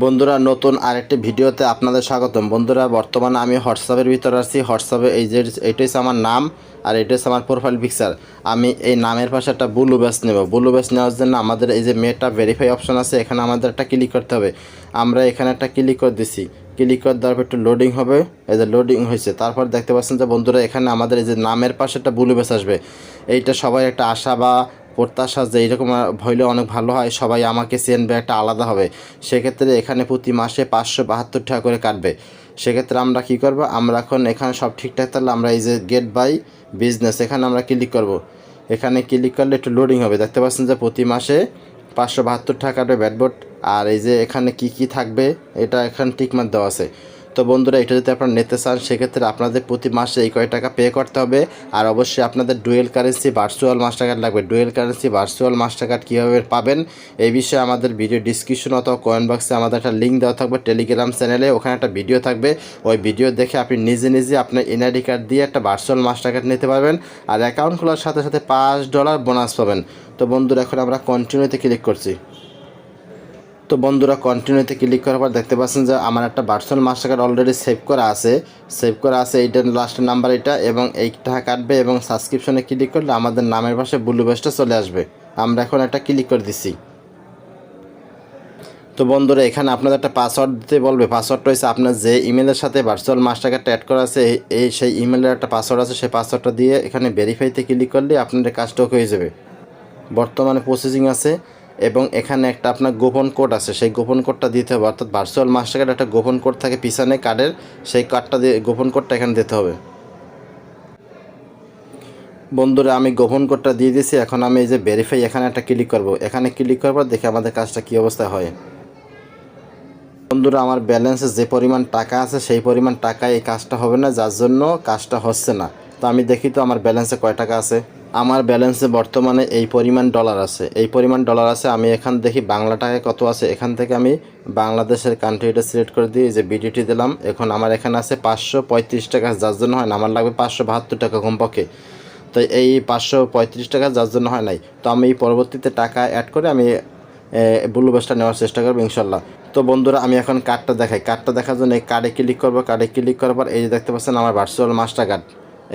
বন্ধুরা, নতুন আরেকটি ভিডিওতে আপনাদের স্বাগতম। বন্ধুরা, বর্তমানে আমি হোয়াটসঅ্যাপের ভিতরে আছি। হোয়াটসঅ্যাপে এই যে হচ্ছে আমার নাম আর এটা হচ্ছে আমার প্রোফাইল পিকচার আমি এই নামের পাশে একটা ব্লু ব্যাস নেব। ব্লু ব্যাস নেওয়ার জন্য আমাদের এই যে মেটা ভেরিফাই অপশন আছে, এখানে আমাদের একটা ক্লিক করতে হবে। আমরা এখানে একটা ক্লিক করে দিছি। ক্লিক করে দেওয়ার পর একটু লোডিং হবে। এই যে লোডিং হয়েছে। তারপর দেখতে পাচ্ছেন যে বন্ধুরা, এখানে আমাদের এই যে নামের পাশে একটা ব্লু ব্যাস আসবে। এইটা সবাই একটা আশা বা প্রত্যাশা যে এইরকম হইলে অনেক ভালো হয়, সবাই আমাকে চেনবে, একটা আলাদা হবে। সেক্ষেত্রে এখানে প্রতি মাসে পাঁচশো বাহাত্তর টাকা করে কাটবে। সেক্ষেত্রে আমরা কি করব? আমরা এখন এখানে সব ঠিকঠাক থাকলে আমরা এই যে গেট বাই বিজনেস এখানে আমরা ক্লিক করব। এখানে ক্লিক করলে একটু লোডিং হবে। দেখতে পাচ্ছেন যে প্রতি মাসে পাঁচশো বাহাত্তর টাকা কাটবে ব্যাটবোর্ড। আর এই যে এখানে কি কি থাকবে, এটা এখানে টিকমার দেওয়া আছে। তো বন্ধুরা, এটা যদি আপনারা নিতে চান, সেক্ষেত্রে আপনাদের প্রতি মাসে এই কয় টাকা পে করতে হবে। আর অবশ্যই আপনাদের dual currency virtual Mastercard লাগবে। Dual currency virtual Mastercard কীভাবে পাবেন, এই বিষয়ে আমাদের ভিডিও ডিসক্রিপশন অথবা কয়েন বক্সে আমাদের একটা লিঙ্ক দেওয়া থাকবে। টেলিগ্রাম চ্যানেলে ওখানে একটা ভিডিও থাকবে। ওই ভিডিও দেখে আপনি নিজে নিজে আপনার এনআইডি কার্ড দিয়ে একটা ভার্চুয়াল মাস্টার কার্ড নিতে পারবেন। আর অ্যাকাউন্ট খোলার সাথে সাথে পাঁচ ডলার বোনাস পাবেন। তো বন্ধুরা, এখন আমরা কন্টিনিউতে ক্লিক করছি। তো বন্ধুরা কন্টিনিউতে ক্লিক করার পর দেখতে পাচ্ছেন যে আমার একটা virtual Mastercard already save করা আছে। সেভ করা আছে এইটার লাস্টের নাম্বার এটা এবং এইটা কাটবে এবং সাবস্ক্রিপশনে ক্লিক করলে আমাদের নামের পাশে ব্লু বেসটা চলে আসবে। আমরা এখন একটা ক্লিক করে দিচ্ছি তো বন্ধুরা, এখানে আপনাদের একটা পাসওয়ার্ড দিতে বলবে। পাসওয়ার্ডটা হচ্ছে আপনার যে ইমেলের সাথে ভার্চুয়াল মাস্টার কার্ডটা অ্যাড করা আছে, এই- এই সেই ইমেলের একটা পাসওয়ার্ড আছে, সেই পাসওয়ার্ডটা দিয়ে এখানে ভেরিফাইতে ক্লিক করলে আপনাদের কাজটা হয়ে যাবে। বর্তমানে প্রসেসিং আছে। এবং এখানে একটা আপনার গোপন কোড আছে, সেই গোপন কোডটা দিতে হবে। অর্থাৎ ভার্চুয়াল মাস্টার কার্ড একটা গোপন কোড থাকে পিছনে কার্ডের সেই কার্ডটা দিয়ে গোপন কোডটা এখানে দিতে হবে। বন্ধুরা, আমি গোপন কোডটা দিয়ে দিয়েছি, এখন আমি এই যে ভেরিফাই এখানে একটা ক্লিক করব। এখানে ক্লিক করার পর দেখে আমাদের কাজটা কী অবস্থা হয়। বন্ধুরা, আমার ব্যালেন্সে যে পরিমাণ টাকা আছে, সেই পরিমাণ টাকায় এই কাজটা হবে না, যার জন্য কাজটা হচ্ছে না। তো আমি দেখি তো আমার ব্যালেন্সে কয় টাকা আছে। আমার ব্যালেন্সে বর্তমানে এই পরিমাণ ডলার আছে। এই পরিমাণ ডলার আছে, আমি এখান দেখি বাংলা টাকায় কত আছে। এখান থেকে আমি বাংলাদেশের কান্ট্রিটা সিলেক্ট করে দিই যে বিডিটি দিলাম। এখন আমার এখানে আছে পাঁচশো পঁয়ত্রিশ টাকা, যার জন্য হয় না, আমার লাগবে পাঁচশো বাহাত্তর টাকা কমপক্ষে তো এই পাঁচশো পঁয়ত্রিশ টাকা, যার জন্য হয় নাই। তো আমি পরবর্তীতে টাকা অ্যাড করে আমি ব্লু বাসটা নেওয়ার চেষ্টা করব ইনশাল্লাহ তো বন্ধুরা, আমি এখন কার্ডটা দেখাই। কার্ডটা দেখার জন্য এই কার্ডে ক্লিক করব। কার্ডে ক্লিক করার পর এই যে দেখতে পাচ্ছেন আমার ভার্চুয়াল মাস্টার কার্ড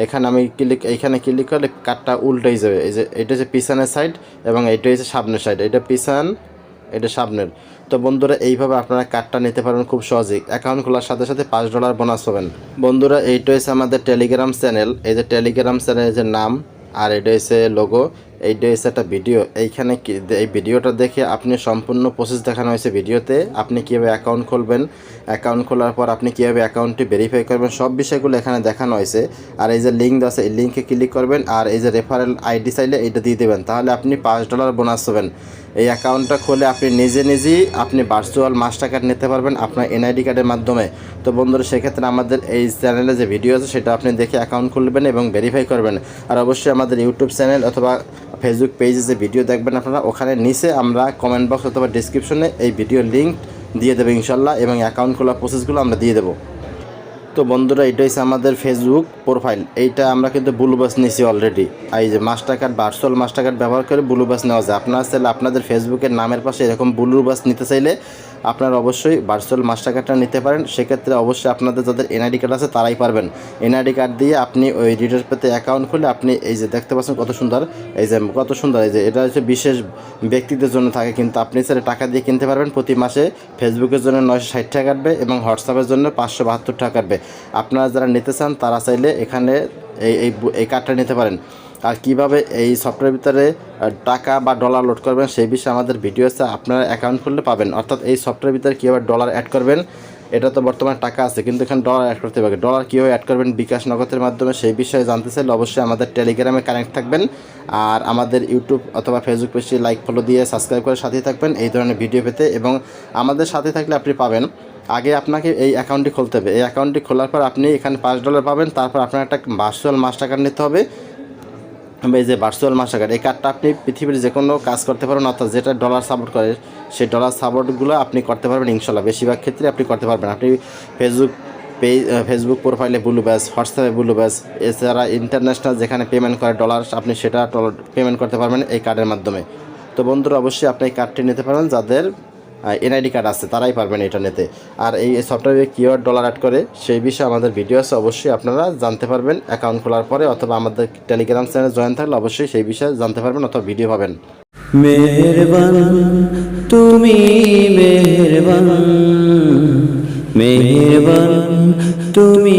এখানে আমি ক্লিক এইখানে ক্লিক করলে কাঠটা উল্টাই যাবে। এই যে, এটা হচ্ছে পিছনের সাইড এবং এইটা হচ্ছে সামনের সাইড এটা পিছান, এটা সামনের। তো বন্ধুরা, এইভাবে আপনারা কার্ডটা নিতে পারবেন খুব সহজেই। অ্যাকাউন্ট খোলার সাথে সাথে পাঁচ ডলার বোনাস পাবেন। বন্ধুরা, এইটা হচ্ছে আমাদের টেলিগ্রাম চ্যানেল এই যে টেলিগ্রাম চ্যানেলের যে নাম আর এটা হচ্ছে লোগো এইটা হচ্ছে একটা ভিডিও এইখানে এই ভিডিওটা দেখে আপনি সম্পূর্ণ প্রসেস দেখানো হয়েছে ভিডিওতে আপনি কীভাবে অ্যাকাউন্ট খুলবেন অ্যাকাউন্ট খোলার পর আপনি কীভাবে অ্যাকাউন্টটি ভেরিফাই করবেন, সব বিষয়গুলো এখানে দেখানো হয়েছে। আর এই যে লিঙ্ক আছে, এই লিঙ্কে ক্লিক করবেন, আর এই যে রেফারেল আইডি চাইলে এইটা দিয়ে দেবেন। তাহলে আপনি পাঁচ ডলার বোনাস পাবেন। এই অ্যাকাউন্টটা খুলে আপনি নিজে নিজেই আপনি ভার্চুয়াল মাস্টার কার্ড নিতে পারবেন আপনার এনআইডি কার্ডের মাধ্যমে। তো বন্ধুরা, সেক্ষেত্রে আমাদের এই চ্যানেলে যে ভিডিও আছে, সেটা আপনি দেখে অ্যাকাউন্ট খুলবেন এবং ভেরিফাই করবেন। আর অবশ্যই আমাদের ইউটিউব চ্যানেল অথবা ফেসবুক পেজে যে ভিডিও দেখবেন আপনারা। ওখানে নিচে আমরা কমেন্ট বক্স অথবা ডিসক্রিপশনে এই ভিডিও লিঙ্ক দিয়ে দেবো ইনশাল্লাহ এবং অ্যাকাউন্ট খোলার প্রসেসগুলো আমরা দিয়ে দেবো। তো বন্ধুরা, এটা হচ্ছে আমাদের ফেসবুক প্রোফাইল এইটা আমরা কিন্তু ব্লু বাস নিয়েছি অলরেডি এই যে Mastercard virtual Mastercard ব্যবহার করে ব্লু বাস নেওয়া যায়। আপনারা চাইলে আপনাদের ফেসবুকের নামের পাশে এরকম ব্লু বাস নিতে চাইলে আপনারা অবশ্যই ভার্চুয়াল মাস্টার কার্ডটা নিতে পারেন। সেক্ষেত্রে অবশ্যই আপনাদের যাদের এনআইডি কার্ড আছে, তারাই পারবেন। এনআইডি কার্ড দিয়ে আপনি ওই রিডার পেতে অ্যাকাউন্ট খুলে আপনি এই যে দেখতে পাচ্ছেন কত সুন্দর, এই যে কত সুন্দর, এই যে এটা হচ্ছে বিশেষ ব্যক্তিদের জন্য থাকে। কিন্তু আপনি স্যার টাকা দিয়ে কিনতে পারবেন। প্রতি মাসে ফেসবুকের জন্য নয়শো ষাট টাকা কাটবে এবং হোয়াটসঅ্যাপের জন্য পাঁচশো বাহাত্তর টাকা কাটবে। আপনারা যারা নিতে চান, তারা চাইলে এখানে এই এই কার্ডটা নিতে পারেন। আর কীভাবে এই সফটওয়্যার ভিতরে টাকা বা ডলার লোড করবেন, সেই বিষয়ে আমাদের ভিডিও আছে, আপনারা অ্যাকাউন্ট খুললে পাবেন। অর্থাৎ এই সফটওয়্যার ভিতরে কীভাবে ডলার অ্যাড করবেন, এটা তো বর্তমানে টাকা আছে, কিন্তু এখানে ডলার অ্যাড করতে পারবে ডলার কীভাবে অ্যাড করবেন, বিকাশ নগদের মাধ্যমে সেই বিষয়ে জানতে চাইলে অবশ্যই আমাদের টেলিগ্রামে কানেক্ট থাকবেন। আর আমাদের ইউটিউব অথবা ফেসবুক পেজটি লাইক ফলো দিয়ে সাবস্ক্রাইব করে সাথেই থাকবেন। এই ধরনের ভিডিও পেতে এবং আমাদের সাথে থাকলে আপনি পাবেন। আগে আপনাকে এই অ্যাকাউন্টটি খুলতে হবে। এই অ্যাকাউন্টটি খোলার পর আপনি এখানে পাঁচ ডলার পাবেন, তারপর আপনার একটা ভার্চুয়াল মাস্টার কার্ড নিতে হবে। এই যে ভার্চুয়াল মাস্টার কার্ড এই কার্ডটা আপনি পৃথিবীর যে কোনো কাজ করতে পারবেন, অর্থাৎ যেটা ডলার সাপোর্ট করে, সেই ডলার সাপোর্টগুলো আপনি করতে পারবেন ইনশাল্লাহ বেশিরভাগ ক্ষেত্রে আপনি করতে পারবেন। আপনি ফেসবুক পেজ ফেসবুক প্রোফাইলে ব্লু ব্যাস হোয়াটসঅ্যাপে ব্লু ব্যাস এছাড়া ইন্টারন্যাশনাল যেখানে পেমেন্ট করে ডলার আপনি সেটা পেমেন্ট করতে পারবেন এই কার্ডের মাধ্যমে। তো বন্ধুরা, অবশ্যই আপনি এই কার্ডটি নিতে পারবেন যাদের এনআইডি কার্ড আছে, তারাই পারবেন এটা নিতে। আর এই সফটওয়্যারে কিওয়ার্ড ডলার অ্যাড করে, সেই বিষয়ে আমাদের ভিডিও আছে, অবশ্যই আপনারা জানতে পারবেন। অ্যাকাউন্ট খোলার পরে অথবা আমাদের টেলিগ্রাম চ্যানেলে জয়েন থাকলে অবশ্যই সেই বিষয়ে জানতে পারবেন অথবা ভিডিও পাবেন। তুমি তুমি